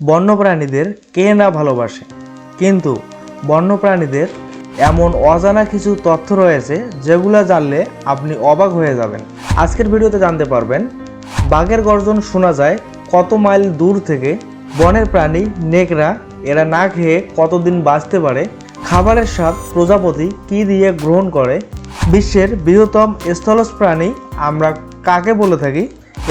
বন্যপ্রাণীদের কে না ভালোবাসে। কিন্তু বন্যপ্রাণীদের এমন অজানা কিছু তথ্য রয়েছে যেগুলো জানলে আপনি অবাক হয়ে যাবেন। আজকের ভিডিওতে জানতে পারবেন, বাঘের গর্জন শোনা যায় কত মাইল দূর থেকে বনের প্রাণী নেকড়া এরা না খেয়ে কতদিন বাঁচতে পারে, খাবারের স্বাদ প্রজাপতি কি দিয়ে গ্রহণ করে, বিশ্বের বৃহত্তম স্থলজ প্রাণী আমরা কাকে বলে থাকি,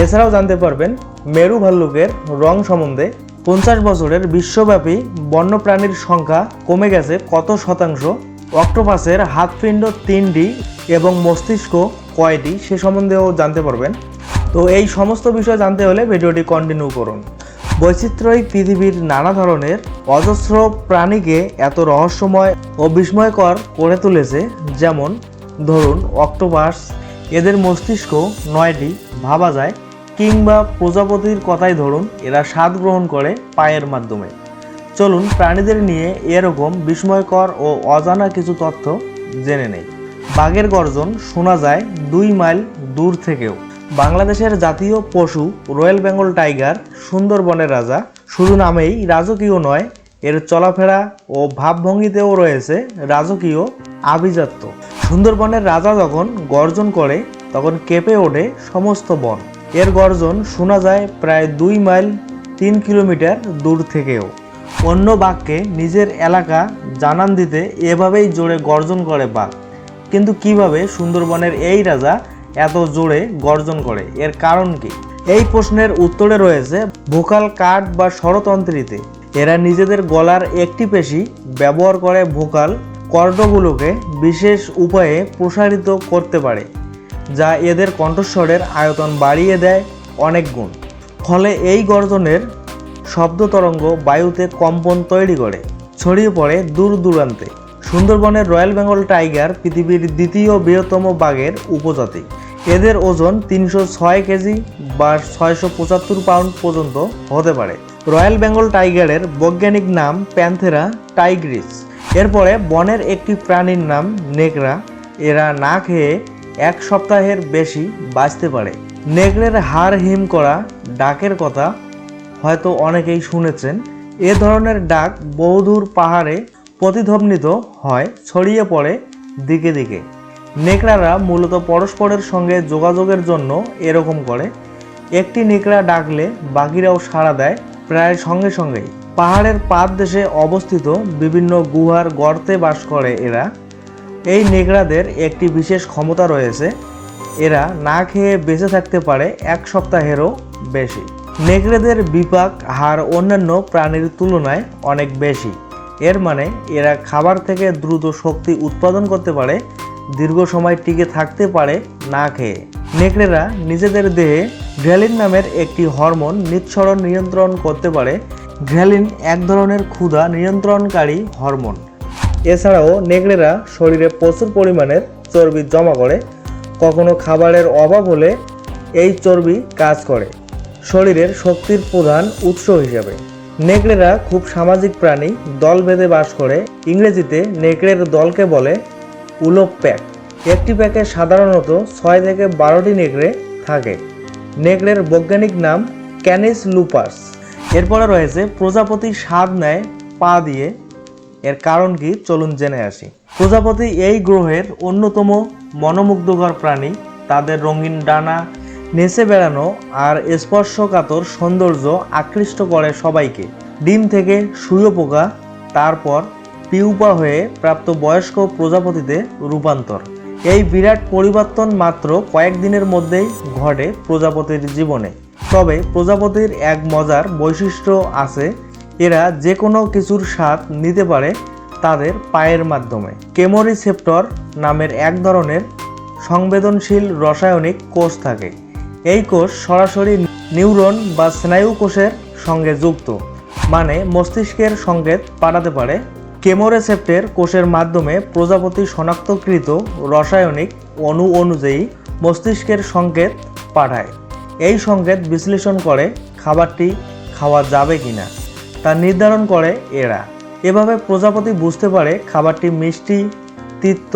এছাড়াও জানতে পারবেন মেরু ভাল্লুকের রং সম্বন্ধে পঞ্চাশ বছরের বিশ্বব্যাপী বন্যপ্রাণীর সংখ্যা কমে গেছে কত শতাংশ? অক্টোপাসের হাতপিণ্ড তিনটি এবং মস্তিষ্ক কয়টি? সে সম্বন্ধেও জানতে পারবেন। তো এই সমস্ত বিষয় জানতে হলে ভিডিওটি কন্টিনিউ করুন। বৈচিত্র্যই পৃথিবীর নানা ধরনের অজস্র প্রাণীকে এত রহস্যময় ও বিস্ময়কর করে তুলেছে। যেমন, ধরুন, অক্টোপাস। এদের মস্তিষ্ক নয়টি, ভাবা যায়। কিংবা প্রজাপতির কথাই ধরুন, এরা স্বাদ গ্রহণ করে পায়ের মাধ্যমে। চলুন প্রাণীদের নিয়ে এরকম বিস্ময়কর ও অজানা কিছু তথ্য জেনে নেই। বাঘের গর্জন শোনা যায় দুই মাইল দূর থেকেও। বাংলাদেশের জাতীয় পশু রয়্যাল বেঙ্গল টাইগার, সুন্দরবনের রাজা, শুধু নামেই রাজকীয় নয়, এর চলাফেরা ও ভাবভঙ্গিতেও রয়েছে রাজকীয় আভিজাত্য। সুন্দরবনের রাজা যখন গর্জন করে, তখন কেঁপে ওঠে সমস্ত বন। এর গর্জন শোনা যায় প্রায় দুই মাইল তিন কিলোমিটার দূর থেকেও। অন্য বাঘকে নিজের এলাকা জানান দিতে এভাবেই জোরে গর্জন করে বাঘ। কিন্তু কীভাবে সুন্দরবনের এই রাজা এত জোরে গর্জন করে? এর কারণ কি? এই প্রশ্নের উত্তরে রয়েছে, ভোকাল কার্ড বা স্বরতন্ত্রীতে এরা নিজেদের গলার একটি পেশি ব্যবহার করে ভোকাল কর্ডগুলোকে বিশেষ উপায়ে প্রসারিত করতে পারে। যা এদের কণ্ঠস্বরের আয়তন বাড়িয়ে দেয় অনেক গুণ। ফলে এই গর্জনের শব্দ তরঙ্গ বায়ুতে কম্পন তৈরি করে, ছড়িয়ে পড়ে দূর দূরান্তে। সুন্দরবনের রয়্যাল বেঙ্গল টাইগার পৃথিবীর দ্বিতীয় বৃহত্তম বাঘের উপজাতি। এদের ওজন তিনশো ছয় কেজি বা ছয়শো পঁচাত্তর পাউন্ড পর্যন্ত হতে পারে। রয়্যাল বেঙ্গল টাইগারের বৈজ্ঞানিক নাম প্যান্থেরা টাইগ্রিস। এরপরে বনের একটি প্রাণীর নাম নেকড়া। এরা না খেয়ে এক সপ্তাহের বেশি বাঁচতে পারে। নেকড়ের হাড় হিম করা ডাকের কথা হয়তো অনেকেই শুনেছেন। এ ধরনের ডাক বহুদূর পাহাড়ে প্রতিধ্বনিত হয়, ছড়িয়ে পড়ে দিকে দিকে। নেকড়ারা মূলত পরস্পরের সঙ্গে যোগাযোগের জন্য এরকম করে। একটি নেকড়া ডাকলে বাকিরাও সাড়া দেয় প্রায় সঙ্গে সঙ্গেই। পাহাড়ের পাদ দেশে অবস্থিত বিভিন্ন গুহার গর্তে বাস করে এরা। এই নেকড়াদের একটি বিশেষ ক্ষমতা রয়েছে। এরা না খেয়ে বেঁচে থাকতে পারে এক সপ্তাহেরও বেশি। নেকড়েদের বিপাক হার অন্যান্য প্রাণীর তুলনায় অনেক বেশি। এর মানে এরা খাবার থেকে দ্রুত শক্তি উৎপাদন করতে পারে, দীর্ঘ সময় টিকে থাকতে পারে না খেয়ে। নেকড়েরা নিজেদের দেহে গ্র্যালিন নামের একটি হরমোন নিঃসরণ নিয়ন্ত্রণ করতে পারে। গ্র্যালিন এক ধরনের ক্ষুধা নিয়ন্ত্রণকারী হরমোন। এছাড়াও নেকড়েরা শরীরে প্রচুর পরিমাণের চর্বি জমা করে। কখনো খাবারের অভাব হলে এই চর্বি কাজ করে। শরীরের শক্তির প্রধান উৎস হিসাবে। নেকড়েরা খুব সামাজিক প্রাণী দল বেঁধে বাস করে। ইংরেজিতে নেকড়ের দলকে বলে উলোপ প্যাক। একটি প্যাকে সাধারণত ছয় থেকে বারোটি নেকড়ে থাকে। নেকড়ের বৈজ্ঞানিক নাম ক্যানিস লুপাস এরপরে রয়েছে প্রজাপতি স্বাদ নেয় পা দিয়ে। এর কারণ কি? চলুন জেনে আসি। প্রজাপতি এই গ্রহের অন্যতম মনোমুগ্ধকর প্রাণী। তাদের রঙিন ডানা, নেচে বেড়ানো আর স্পর্শকাতর সৌন্দর্য আকৃষ্ট করে সবাইকে। ডিম থেকে সুয়ো পোকা, তারপর পিউপা হয়ে প্রাপ্ত বয়স্ক প্রজাপতিতে রূপান্তর। এই বিরাট পরিবর্তন মাত্র কয়েকদিনের মধ্যেই ঘটে প্রজাপতির জীবনে। তবে প্রজাপতির এক মজার বৈশিষ্ট্য আছে এরা যে কোনো কিছুর স্বাদ নিতে পারে তাদের পায়ের মাধ্যমে। কেমোরিসেপ্টর নামের এক ধরনের সংবেদনশীল রাসায়নিক কোষ থাকে। এই কোষ সরাসরি নিউরন বা স্নায়ু কোষের সঙ্গে যুক্ত মানে মস্তিষ্কের সংকেত পাঠাতে পারে। কেমোরেসেপ্টের কোষের মাধ্যমে প্রজাপতি শনাক্তকৃত রাসায়নিক অণু অনুযায়ী মস্তিষ্কের সংকেত পাঠায়। এই সংকেত বিশ্লেষণ করে খাবারটি খাওয়া যাবে কিনা। তা নির্ধারণ করে এরা। এভাবে প্রজাপতি বুঝতে পারে খাবারটি মিষ্টি, তিক্ত,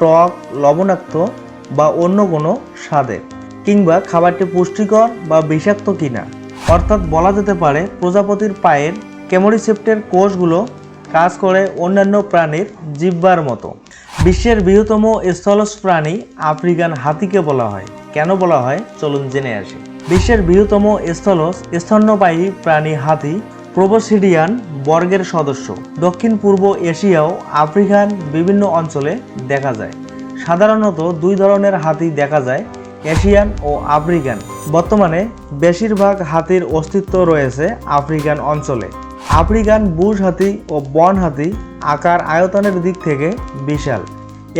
টক, লবণাক্ত বা অন্য কোনো স্বাদের, কিংবা খাবারটি পুষ্টিকর বা বিষাক্ত কিনা। অর্থাৎ বলা যেতে পারে প্রজাপতির পায়ের কেমোরিসেপ্টের কোষগুলো কাজ করে অন্যান্য প্রাণীর জিব্বার মতো। বিশ্বের বৃহত্তম স্থলজ প্রাণী আফ্রিকান হাতিকে বলা হয়। কেন বলা হয়? চলুন জেনে আসি। বিশ্বের বৃহত্তম স্থলজ স্তন্যপায়ী প্রাণী হাতি প্রোবোসিডিয়ান বর্গের সদস্য। দক্ষিণ, পূর্ব এশিয়াও আফ্রিকান বিভিন্ন অঞ্চলে দেখা যায়। সাধারণত দুই ধরনের হাতি দেখা যায়, এশিয়ান ও আফ্রিকান। বর্তমানে বেশিরভাগ হাতির অস্তিত্ব রয়েছে আফ্রিকান অঞ্চলে। আফ্রিকান বুশ হাতি ও বন হাতি আকার আয়তনের দিক থেকে বিশাল।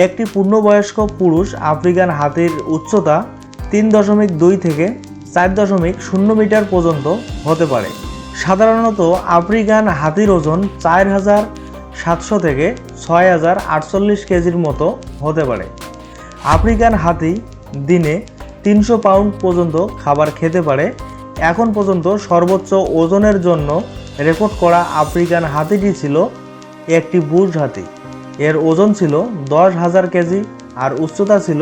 একটি পূর্ণবয়স্ক পুরুষ আফ্রিকান হাতির উচ্চতা তিন দশমিক দুই থেকে চার দশমিক শূন্য মিটার পর্যন্ত হতে পারে। সাধারণত আফ্রিকান হাতির ওজন চার হাজার সাতশো থেকে ছয় হাজার আটচল্লিশ কেজির মতো হতে পারে। আফ্রিকান হাতি দিনে তিনশো পাউন্ড পর্যন্ত খাবার খেতে পারে। এখন পর্যন্ত সর্বোচ্চ ওজনের জন্য রেকর্ড করা আফ্রিকান হাতিটি ছিল একটি বুশ হাতি। এর ওজন ছিল দশ হাজার কেজি আর উচ্চতা ছিল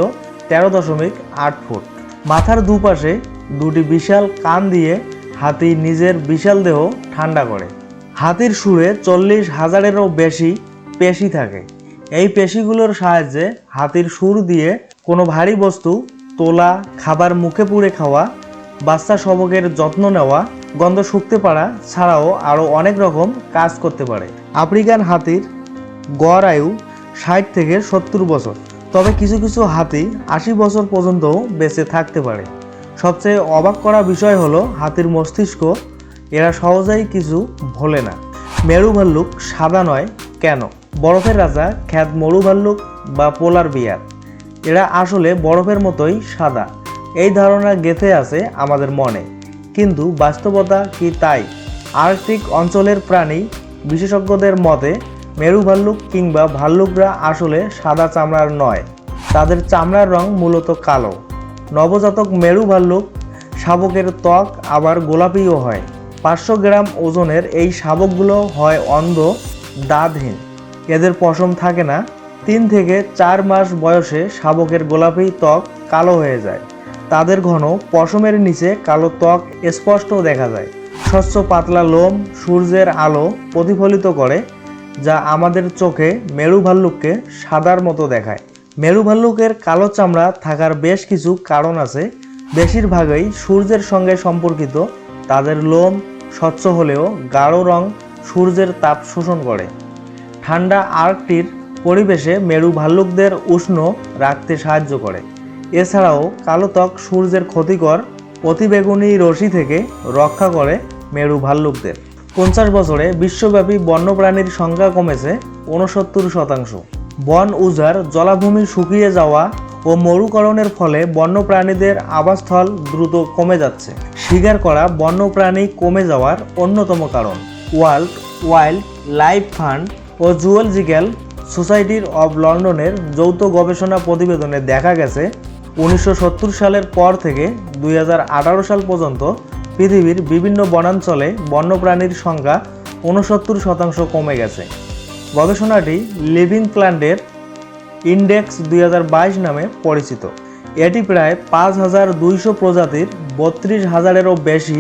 তেরো দশমিক আট ফুট। মাথার দুপাশে দুটি বিশাল কান দিয়ে হাতি নিজের বিশাল দেহ ঠান্ডা করে। হাতির সুরে চল্লিশ হাজারেরও বেশি পেশি থাকে। এই পেশিগুলোর সাহায্যে হাতির সুর দিয়ে কোনো ভারী বস্তু তোলা, খাবার মুখে পুড়ে খাওয়া, বাচ্চা শবকের যত্ন নেওয়া, গন্ধ শুকতে পারা ছাড়াও আরও অনেক রকম কাজ করতে পারে। আফ্রিকান হাতির গড় আয়ু ষাট থেকে সত্তর বছর। তবে কিছু কিছু হাতি আশি বছর পর্যন্তও বেঁচে থাকতে পারে। সবচেয়ে অবাক করা বিষয় হলো হাতির মস্তিষ্ক, এরা সহজেই কিছু ভোলে না। মেরু ভাল্লুক সাদা নয়, কেন? বরফের রাজা খ্যাত মরু ভাল্লুক বা পোলার বিয়ার। এরা আসলে বরফের মতোই সাদা। এই ধারণা গেঁথে আছে আমাদের মনে। কিন্তু বাস্তবতা কি তাই? আর্কটিক অঞ্চলের প্রাণী বিশেষজ্ঞদের মতে মেরু ভাল্লুক কিংবা ভাল্লুকরা আসলে সাদা চামড়ার নয়। তাদের চামড়ার রং মূলত কালো। নবজাতক মেরু ভাল্লুক, শাবকের ত্বক আবার গোলাপিও হয়। পাঁচশো গ্রাম ওজনের এই শাবকগুলো হয় অন্ধ, দাঁতহীন। এদের পশম থাকে না। তিন থেকে চার মাস বয়সে শাবকের গোলাপি ত্বক কালো হয়ে যায়। তাদের ঘন পশমের নিচে কালো ত্বক স্পষ্ট দেখা যায়। স্বচ্ছ পাতলা লোম সূর্যের আলো প্রতিফলিত করে, যা আমাদের চোখে মেরু ভাল্লুককে সাদার মতো দেখায়। মেরু ভাল্লুকের কালো চামড়া থাকার বেশ কিছু কারণ আছে। বেশিরভাগই সূর্যের সঙ্গে সম্পর্কিত। তাদের লোম স্বচ্ছ হলেও গাঢ় রং সূর্যের তাপ শোষণ করে। ঠান্ডা আর্কটির পরিবেশে মেরু ভাল্লুকদের উষ্ণ রাখতে সাহায্য করে। এছাড়াও কালো ত্বক সূর্যের ক্ষতিকর অতিবেগুনি রশ্মি থেকে রক্ষা করে মেরু ভাল্লুকদের পঞ্চাশ বছরে বিশ্বব্যাপী বন্যপ্রাণীর সংখ্যা কমেছে ঊনসত্তর শতাংশ। বন উজাড়, জলাভূমি শুকিয়ে যাওয়া ও মরুকরণের ফলে বন্যপ্রাণীদের আবাসস্থল দ্রুত কমে যাচ্ছে। শিকার করা বন্যপ্রাণী কমে যাওয়ার অন্যতম কারণ। ওয়ার্ল্ড ওয়াইল্ড লাইফ ফান্ড ও জুওলজিক্যাল সোসাইটির অব লন্ডনের যৌথ গবেষণা প্রতিবেদনে দেখা গেছে, উনিশশো সত্তর সালের পর থেকে দুই হাজার আঠারো সাল পর্যন্ত পৃথিবীর বিভিন্ন বনাঞ্চলে বন্যপ্রাণীর সংখ্যা ঊনসত্তর শতাংশ কমে গেছে। গবেষণাটি লিভিং প্ল্যান্টের ইন্ডেক্স দুই হাজার বাইশ নামে পরিচিত। এটি প্রায় পাঁচ হাজার দুইশো প্রজাতির বত্রিশ হাজারেরও বেশি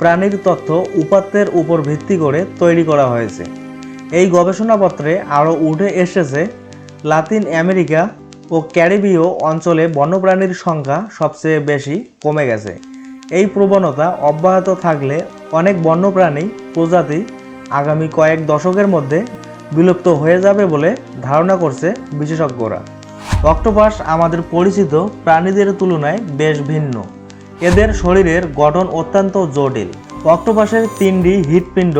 প্রাণীর তথ্য উপাত্তের উপর ভিত্তি করে তৈরি করা হয়েছে। এই গবেষণাপত্রে আরও উঠে এসেছে, লাতিন আমেরিকা ও ক্যারিবীয় অঞ্চলে বন্যপ্রাণীর সংখ্যা সবচেয়ে বেশি কমে গেছে। এই প্রবণতা অব্যাহত থাকলে অনেক বন্যপ্রাণী প্রজাতি আগামী কয়েক দশকের মধ্যে বিলুপ্ত হয়ে যাবে বলে ধারণা করছে বিশেষজ্ঞরা। অক্টোপাস আমাদের পরিচিত প্রাণীদের তুলনায় বেশ ভিন্ন। এদের শরীরের গঠন অত্যন্ত জটিল। অক্টোপাসের তিনটি হৃৎপিণ্ড,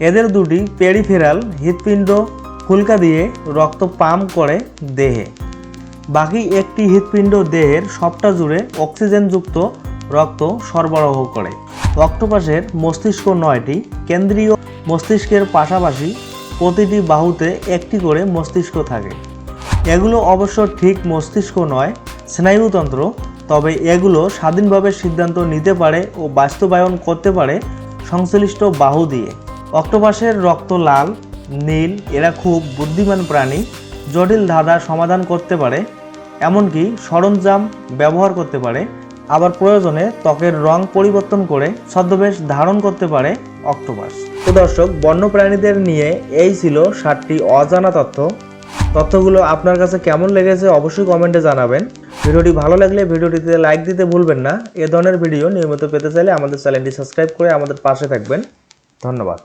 এদের দুটি পেরিফেরাল হৃৎপিণ্ড ফুলকা দিয়ে রক্ত পাম্প করে দেহে। বাকি একটি হৃৎপিণ্ড দেহের সবটা জুড়ে অক্সিজেনযুক্ত রক্ত সরবরাহ করে। অক্টোপাসের মস্তিষ্ক নয়টি কেন্দ্রীয় মস্তিষ্কের পাশাপাশি প্রতিটি বাহুতে একটি করে মস্তিষ্ক থাকে। এগুলো অবশ্য ঠিক মস্তিষ্ক নয়, স্নায়ুতন্ত্র, তবে এগুলো স্বাধীনভাবে সিদ্ধান্ত নিতে পারে ও বাস্তবায়ন করতে পারে সংশ্লিষ্ট বাহু দিয়ে। অক্টোপাসের রক্ত লাল, নীল, এরা খুব বুদ্ধিমান প্রাণী, জটিল ধাঁধা সমাধান করতে পারে, এমনকি সরঞ্জাম ব্যবহার করতে পারে, আবার প্রয়োজনে ত্বকের রং পরিবর্তন করে ছদ্মবেশ ধারণ করতে পারে অক্টোপাস তো দর্শক, বন্যপ্রাণীদের নিয়ে এই ছিল সাতটি অজানা তথ্য। তথ্যগুলো আপনার কাছে কেমন লেগেছে অবশ্যই কমেন্টে জানাবেন। ভিডিওটি ভালো লাগলে ভিডিওটিতে লাইক দিতে ভুলবেন না। এ ধরনের ভিডিও নিয়মিত পেতে চাইলে আমাদের চ্যানেলটি সাবস্ক্রাইব করে আমাদের পাশে থাকবেন। ধন্যবাদ।